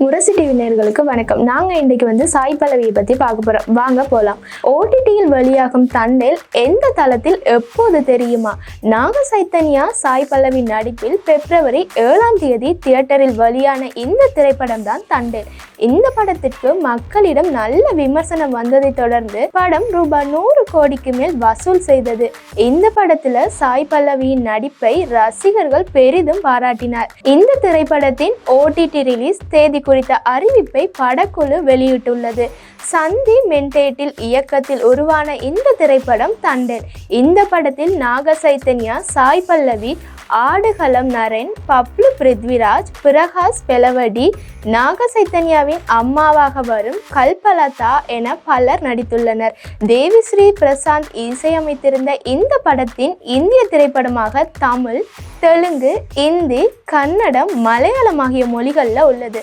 முரசு TV நேர்களுக்கு வணக்கம். நாங்க இன்னைக்கு வந்து சாய் பல்லவியை பத்தி பார்க்க போறோம். வாங்க போலாம். ஓடிடியில் வெளியாகும் தண்டேல் எந்த தளத்தில் எப்போது தெரியுமா? நாக சைத்தன்யா சாய் பல்லவி நடிப்பில் பிப்ரவரி ஏழாம் தேதி தியேட்டரில் வெளியான இந்த திரைப்படம் தான் தண்டேல். இந்த படத்திற்கு மக்களிடம் நல்ல விமர்சனம் வந்ததை தொடர்ந்து படம் ரூபாய் நூறு கோடிக்கு மேல் வசூல் செய்தது. இந்த படத்துல சாய் பல்லவியின் நடிப்பை ரசிகர்கள் பெரிதும் பாராட்டினார். இந்த திரைப்படத்தின் ஓடிடி ரிலீஸ் தேதி குறித்த அறிவிப்பை படக்குழு வெளியிட்டுள்ளது. சந்தி மென்டேட்டில் இயக்கத்தில் உருவான இந்த திரைப்படம் தண்டன் இந்த படத்தில் நாக சைத்தன்யா சாய் பல்லவி ஆடுகளம் நரேன் பப்ளு பிருத்விராஜ் பிரகாஷ் பெலவடி நாக சைத்தன்யாவின் அம்மாவாக வரும் கல்பலதா என பலர் நடித்துள்ளனர். தேவிஸ்ரீ பிரசாந்த் இசையமைத்திருந்த இந்த படத்தின் இந்திய திரைப்படமாக தமிழ் தெலுங்கு இந்தி கன்னடம் மலையாளம் ஆகிய மொழிகளில் உள்ளது.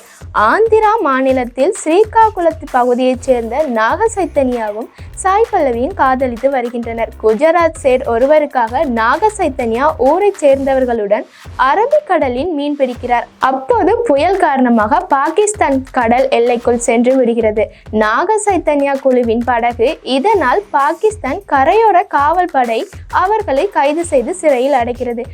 ஆந்திரா மாநிலத்தில் ஸ்ரீகாகுளத்து பகுதியைச் சேர்ந்த நாக சைத்தன்யாவும் சாய் பல்லவியும் காதலித்து வருகின்றனர். குஜராத் சேர் ஒருவருக்காக நாக சைத்தன்யா ஊரைச் சேர்ந்தவர்களுடன் அரபிக்கடலில் மீன் பிடிக்கிறார். அப்போது புயல் காரணமாக பாகிஸ்தான் கடல் எல்லைக்குள் சென்று விடுகிறது. நாக சைத்தன்யா குழுவின் படகு இதனால் பாகிஸ்தான் கரையோர காவல் படை அவர்களை கைது செய்து சிறையில் அடைக்கிறது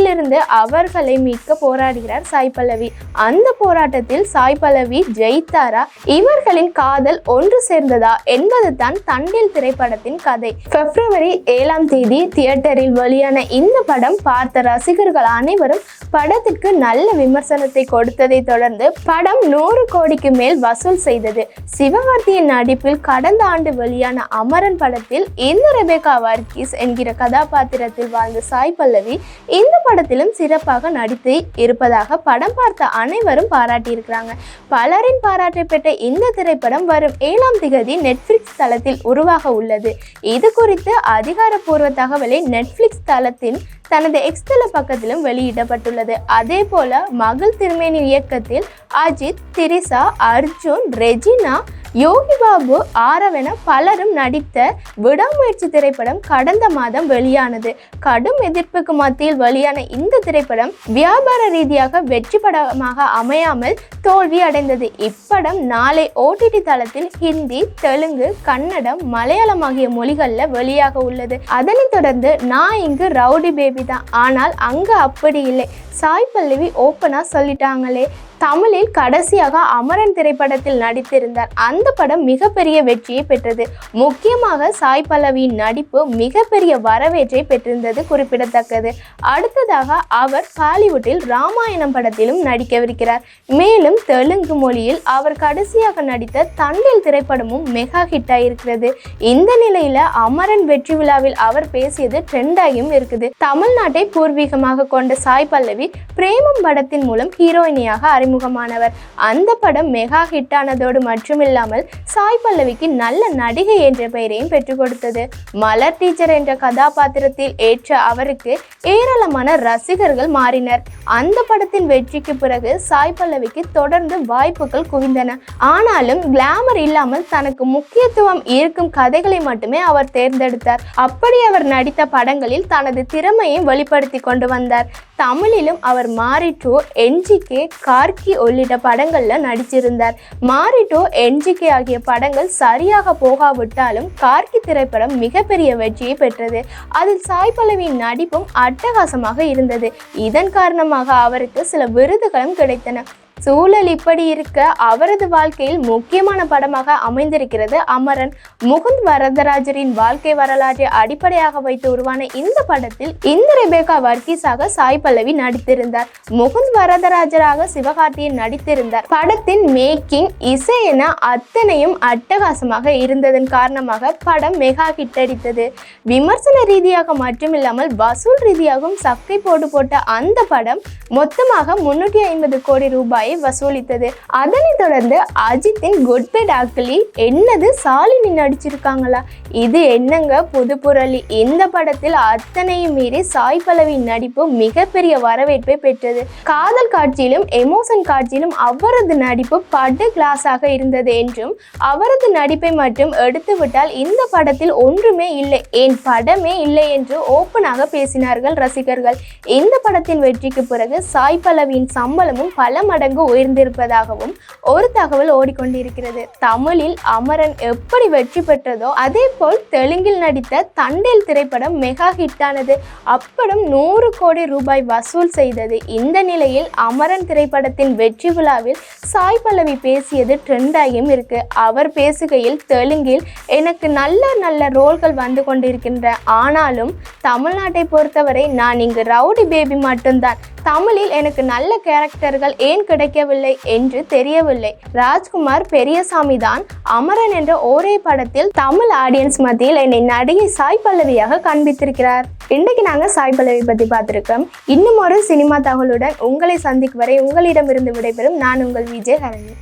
சிறையிலிருந்து அவர்களை மீட்க போராடுகிறார் சாய் பல்லவி. அந்த போராட்டத்தில் சாய் பல்லவி ஜெயித்தாரா? இவர்களின் காதல் ஒன்று சேர்ந்ததா என்பது தான் தண்டில் திரைப்படத்தின் கதை. பிப்ரவரி ஏழாம் தேதி தியேட்டரில் வெளியான இந்த படம் பார்த்த ரசிகர்கள் அனைவரும் படத்திற்கு நல்ல விமர்சனத்தை கொடுத்ததை தொடர்ந்து படம் நூறு கோடிக்கு மேல் வசூல் செய்தது. சிவகார்த்தியின் நடிப்பில் கடந்த ஆண்டு வெளியான அமரன் படத்தில் இந்த ரெபேகா வர்கீஸ் என்கிற கதாபாத்திரத்தில் வாழ்ந்த சாய் பல்லவி இந்த படத்திலும் சிறப்பாக நடித்து இருப்பதாக படம் பார்த்த அனைவரும் பாராட்டியிருக்கிறாங்க. பலரின் பாராட்டை பெற்ற இந்த திரைப்படம் வரும் ஏழாம் திகதி நெட்ஃப்ளிக்ஸ் தளத்தில் உருவாக உள்ளது. இது குறித்து அதிகாரப்பூர்வ தகவலை நெட்ஃப்ளிக்ஸ் தளத்தின் தனது எக்ஸ்தல பக்கத்திலும் வெளியிடப்பட்டுள்ளது. அதே போல மகள் திருமேனி இயக்கத்தில் அஜித் திரிசா அர்ஜுன் ரெஜினா யோகி பாபு ஆரவென பலரும் நடித்த விடாமுயற்சி திரைப்படம் கடந்த மாதம் வெளியானது. கடும் எதிர்ப்புக்கு மத்தியில் வெளியான இந்த திரைப்படம் வியாபார ரீதியாக வெற்றி படமாக அமையாமல் தோல்வி அடைந்தது. இப்படம் நாளை ஓடிடி தளத்தில் ஹிந்தி தெலுங்கு கன்னடம் மலையாளம் ஆகிய மொழிகளில் வெளியாக உள்ளது. அதனைத் தொடர்ந்து நான் இங்கு ரவுடி பேபி தான். ஆனால் அங்கு அப்படி இல்லை. சாய் பல்லவி ஓப்பனாக சொல்லிட்டாங்களே. தமிழில் கடைசியாக அமரன் திரைப்படத்தில் நடித்திருந்தார். அந்த படம் மிகப்பெரிய வெற்றியை பெற்றது. முக்கியமாக சாய் பல்லவியின் நடிப்பு மிகப்பெரிய வரவேற்றை பெற்றிருந்தது குறிப்பிடத்தக்கது. அடுத்ததாக அவர் ஹாலிவுட்டில் ராமாயணம் படத்திலும் நடிக்கவிருக்கிறார். மேலும் தெலுங்கு மொழியில் அவர் கடைசியாக நடித்த தண்டில் திரைப்படமும் மெகா ஹிட் ஆயிருக்கிறது இந்த நிலையில அமரன் வெற்றி விழாவில் அவர் பேசியது ட்ரெண்டாகியும் இருக்குது. தமிழ்நாட்டை பூர்வீகமாக கொண்ட சாய் பல்லவி பிரேமம் படத்தின் மூலம் ஹீரோயினியாக அறிமுகமானவர். அந்த படம் மெகா ஹிட் ஆனதோடு மட்டுமில்லாமல் சாய் பல்லவிக்கு நல்ல நடிகை என்ற பெயரையும் பெற்றுக் கொடுத்தது. மலர் டீச்சர் என்ற கதாபாத்திரத்தில் ஏற்ற அவருக்கு ஏராளமான ரசிகர்கள் மாறினர். அந்த படத்தின் வெற்றிக்கு பிறகு சாய் பல்லவிக்கு தொடர்ந்து வாய்ப்புகள் குவிந்தன. ஆனாலும் கிளாமர் இல்லாமல் தனக்கு முக்கியத்துவம் இருக்கும் கதைகளை மட்டுமே அவர் தேர்ந்தெடுத்தார். அப்படி அவர் நடித்த படங்களில் தனது திறமையை வெளிப்படுத்தி கொண்டு வந்தார். தமிழிலும் அவர் மாரிட்டோ என்ஜிகே கார்கி உள்ளிட்ட படங்களில் நடிச்சிருந்தார். மாரிட்டோ என்ஜிகே ஆகிய படங்கள் சரியாக போகாவிட்டாலும் கார்கி திரைப்படம் மிகப்பெரிய வெற்றியை பெற்றது. அதில் சாய் பல்லவியின் நடிப்பும் அட்டகாசமாக இருந்தது. இதன் காரணமாக அவருக்கு சில விருதுகளும் கிடைத்தன. சூழல் இப்படி இருக்க அவரது வாழ்க்கையில் முக்கியமான படமாக அமைந்திருக்கிறது அமரன். முகுந்த் வரதராஜரின் வாழ்க்கை வரலாற்றை அடிப்படையாக வைத்து உருவான இந்த படத்தில் இந்த ரெபேகா வர்கீஸாக சாய் பல்லவி நடித்திருந்தார். முகுந்த் வரதராஜராக சிவகார்த்தியன் நடித்திருந்தார். படத்தின் மேக்கிங் இசை என அத்தனையும் அட்டகாசமாக இருந்ததன் காரணமாக படம் மெகா ஹிட் அடித்தது. விமர்சன ரீதியாக மட்டுமில்லாமல் வசூல் ரீதியாகவும் சக்கை போட்டு போட்ட அந்த படம் மொத்தமாக முன்னூற்றி ஐம்பது கோடி ரூபாய் வசூலித்தது. அதனைத் தொடர்ந்து அஜித்தின் குட் பை டாக்லி என்னது சாலினி நடிச்சிருக்காங்களா? இது என்னங்க புது புரளி? இந்த படத்தில் அத்தனையும் மீறி சாய் பல்லவியின் நடிப்பு மிகப்பெரிய வரவேற்பை பெற்றது. காதல் காட்சியிலும் எமோஷன் காட்சியிலும் அவரது நடிப்பு படு கிளாஸாக இருந்தது என்றும் அவரது நடிப்பை மட்டும் எடுத்துவிட்டால் இந்த படத்தில் ஒன்றுமே இல்லை என் படமே இல்லை என்று ஓப்பனாக பேசினார்கள் ரசிகர்கள். இந்த படத்தின் வெற்றிக்கு பிறகு சாய் பல்லவியின் சம்பளமும் பல மடங்கு உயர்ந்திருப்பதாகவும் ஒரு தகவல் ஓடிக்கொண்டிருக்கிறது. தமிழில் அமரன் எப்படி வெற்றி பெற்றதோ அதே போல் தெலுங்கில் நடித்த தண்டேல் திரைப்படம் மெகா ஹிட்டானது. அப்படம் நூறு கோடி ரூபாய் வசூல் செய்தது. இந்த நிலையில் அமரன் திரைப்படத்தின் வெற்றி விழாவில் சாய் பல்லவி பேசியது ட்ரெண்டாகியும் இருக்கு. அவர் பேசுகையில் தெலுங்கில் எனக்கு நல்ல நல்ல ரோல்கள் வந்து கொண்டிருக்கின்ற. ஆனாலும் தமிழ்நாட்டை பொறுத்தவரை நான் இங்கு ரவுடி பேபி மட்டும்தான். தமிழில் எனக்கு நல்ல கேரக்டர்கள் ஏன் கிடைக்கவில்லை என்று தெரியவில்லை. ராஜ்குமார் பெரியசாமி தான் அமரன் என்ற ஒரே படத்தில் தமிழ் ஆடியன்ஸ் மத்தியில் என்னை நடிகை சாய் பல்லவியாக காண்பித்திருக்கிறார். இன்றைக்கு நாங்கள் சாய் பல்லவி பற்றி பார்த்துருக்கோம். இன்னும் ஒரு சினிமா தகவலுடன் உங்களை சந்திக்கும் வரை உங்களிடமிருந்து விடைபெறும். நான் உங்கள் விஜய் ஹரணி.